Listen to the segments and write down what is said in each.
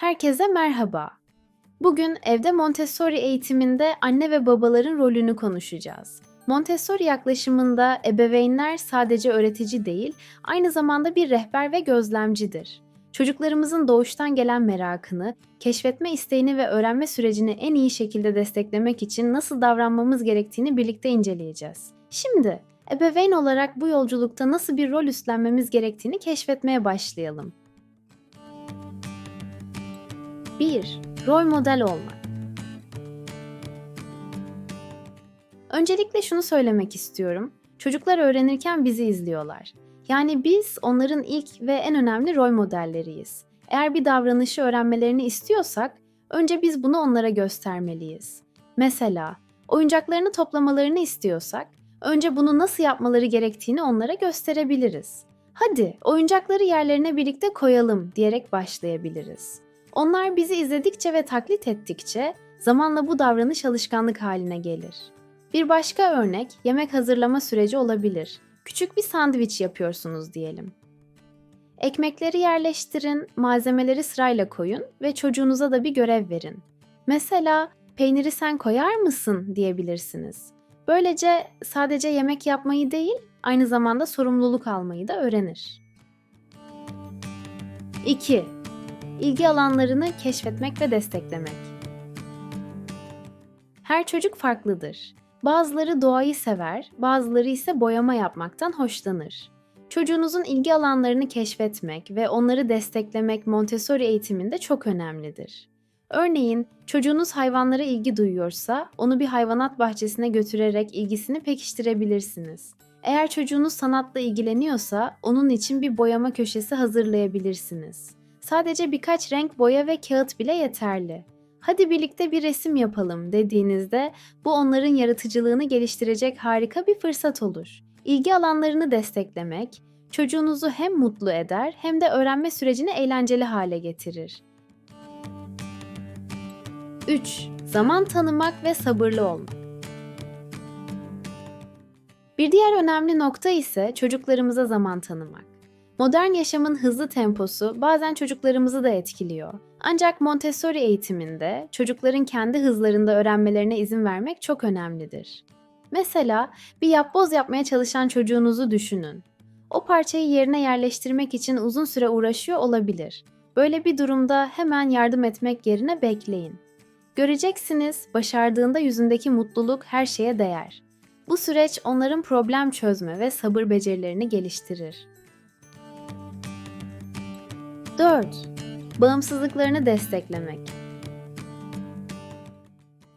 Herkese merhaba. Bugün evde Montessori eğitiminde anne ve babaların rolünü konuşacağız. Montessori yaklaşımında ebeveynler sadece öğretici değil, aynı zamanda bir rehber ve gözlemcidir. Çocuklarımızın doğuştan gelen merakını, keşfetme isteğini ve öğrenme sürecini en iyi şekilde desteklemek için nasıl davranmamız gerektiğini birlikte inceleyeceğiz. Şimdi ebeveyn olarak bu yolculukta nasıl bir rol üstlenmemiz gerektiğini keşfetmeye başlayalım. 1. Rol model olmak. Öncelikle şunu söylemek istiyorum. Çocuklar öğrenirken bizi izliyorlar. Yani biz onların ilk ve en önemli rol modelleriyiz. Eğer bir davranışı öğrenmelerini istiyorsak, önce biz bunu onlara göstermeliyiz. Mesela, oyuncaklarını toplamalarını istiyorsak, önce bunu nasıl yapmaları gerektiğini onlara gösterebiliriz. Hadi, oyuncakları yerlerine birlikte koyalım diyerek başlayabiliriz. Onlar bizi izledikçe ve taklit ettikçe zamanla bu davranış alışkanlık haline gelir. Bir başka örnek yemek hazırlama süreci olabilir. Küçük bir sandviç yapıyorsunuz diyelim. Ekmekleri yerleştirin, malzemeleri sırayla koyun ve çocuğunuza da bir görev verin. Mesela peyniri sen koyar mısın diyebilirsiniz. Böylece sadece yemek yapmayı değil, aynı zamanda sorumluluk almayı da öğrenir. 2 ilgi alanlarını keşfetmek ve desteklemek. Her çocuk farklıdır. Bazıları doğayı sever, bazıları ise boyama yapmaktan hoşlanır. Çocuğunuzun ilgi alanlarını keşfetmek ve onları desteklemek Montessori eğitiminde çok önemlidir. Örneğin çocuğunuz hayvanlara ilgi duyuyorsa onu bir hayvanat bahçesine götürerek ilgisini pekiştirebilirsiniz. Eğer çocuğunuz sanatla ilgileniyorsa onun için bir boyama köşesi hazırlayabilirsiniz. Sadece birkaç renk boya ve kağıt bile yeterli. Hadi birlikte bir resim yapalım dediğinizde bu onların yaratıcılığını geliştirecek harika bir fırsat olur. İlgi alanlarını desteklemek çocuğunuzu hem mutlu eder hem de öğrenme sürecini eğlenceli hale getirir. 3. Zaman tanımak ve sabırlı olmak. Bir diğer önemli nokta ise çocuklarımıza zaman tanımak. Modern yaşamın hızlı temposu bazen çocuklarımızı da etkiliyor. Ancak Montessori eğitiminde çocukların kendi hızlarında öğrenmelerine izin vermek çok önemlidir. Mesela bir yapboz yapmaya çalışan çocuğunuzu düşünün. O parçayı yerine yerleştirmek için uzun süre uğraşıyor olabilir. Böyle bir durumda hemen yardım etmek yerine bekleyin. Göreceksiniz, başardığında yüzündeki mutluluk her şeye değer. Bu süreç onların problem çözme ve sabır becerilerini geliştirir. 4. Bağımsızlıklarını desteklemek.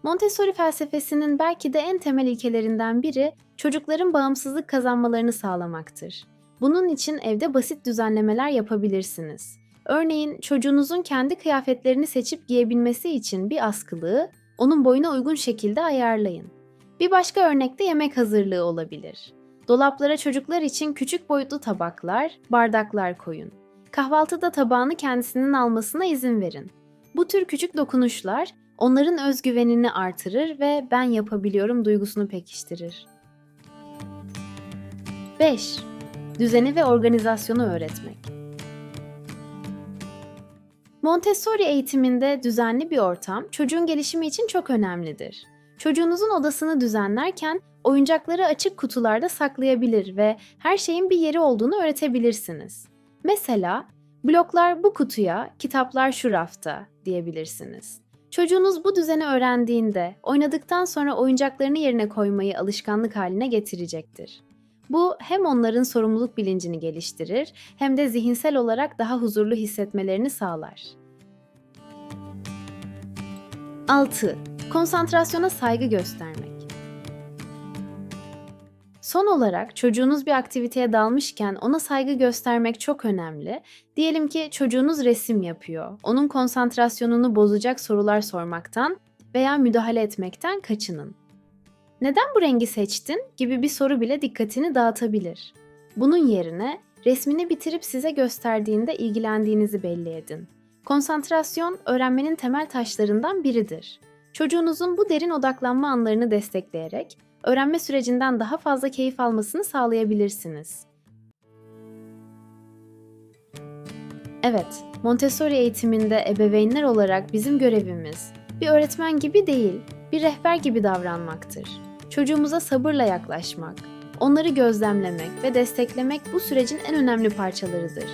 Montessori felsefesinin belki de en temel ilkelerinden biri çocukların bağımsızlık kazanmalarını sağlamaktır. Bunun için evde basit düzenlemeler yapabilirsiniz. Örneğin çocuğunuzun kendi kıyafetlerini seçip giyebilmesi için bir askılığı onun boyuna uygun şekilde ayarlayın. Bir başka örnek de yemek hazırlığı olabilir. Dolaplara çocuklar için küçük boyutlu tabaklar, bardaklar koyun. Kahvaltıda tabağını kendisinin almasına izin verin. Bu tür küçük dokunuşlar onların özgüvenini artırır ve ben yapabiliyorum duygusunu pekiştirir. 5. Düzeni ve organizasyonu öğretmek. Montessori eğitiminde düzenli bir ortam çocuğun gelişimi için çok önemlidir. Çocuğunuzun odasını düzenlerken oyuncakları açık kutularda saklayabilir ve her şeyin bir yeri olduğunu öğretebilirsiniz. Mesela bloklar bu kutuya, kitaplar şu rafta diyebilirsiniz. Çocuğunuz bu düzeni öğrendiğinde oynadıktan sonra oyuncaklarını yerine koymayı alışkanlık haline getirecektir. Bu hem onların sorumluluk bilincini geliştirir hem de zihinsel olarak daha huzurlu hissetmelerini sağlar. 6. Konsantrasyona saygı göstermek. Son olarak çocuğunuz bir aktiviteye dalmışken ona saygı göstermek çok önemli. Diyelim ki çocuğunuz resim yapıyor. Onun konsantrasyonunu bozacak sorular sormaktan veya müdahale etmekten kaçının. Neden bu rengi seçtin gibi bir soru bile dikkatini dağıtabilir. Bunun yerine resmini bitirip size gösterdiğinde ilgilendiğinizi belli edin. Konsantrasyon öğrenmenin temel taşlarından biridir. Çocuğunuzun bu derin odaklanma anlarını destekleyerek öğrenme sürecinden daha fazla keyif almasını sağlayabilirsiniz. Evet, Montessori eğitiminde ebeveynler olarak bizim görevimiz bir öğretmen gibi değil, bir rehber gibi davranmaktır. Çocuğumuza sabırla yaklaşmak, onları gözlemlemek ve desteklemek bu sürecin en önemli parçalarıdır.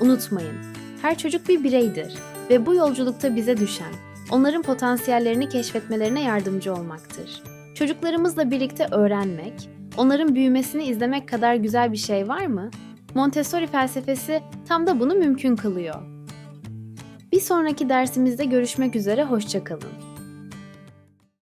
Unutmayın, her çocuk bir bireydir ve bu yolculukta bize düşen onların potansiyellerini keşfetmelerine yardımcı olmaktır. Çocuklarımızla birlikte öğrenmek, onların büyümesini izlemek kadar güzel bir şey var mı? Montessori felsefesi tam da bunu mümkün kılıyor. Bir sonraki dersimizde görüşmek üzere, hoşçakalın.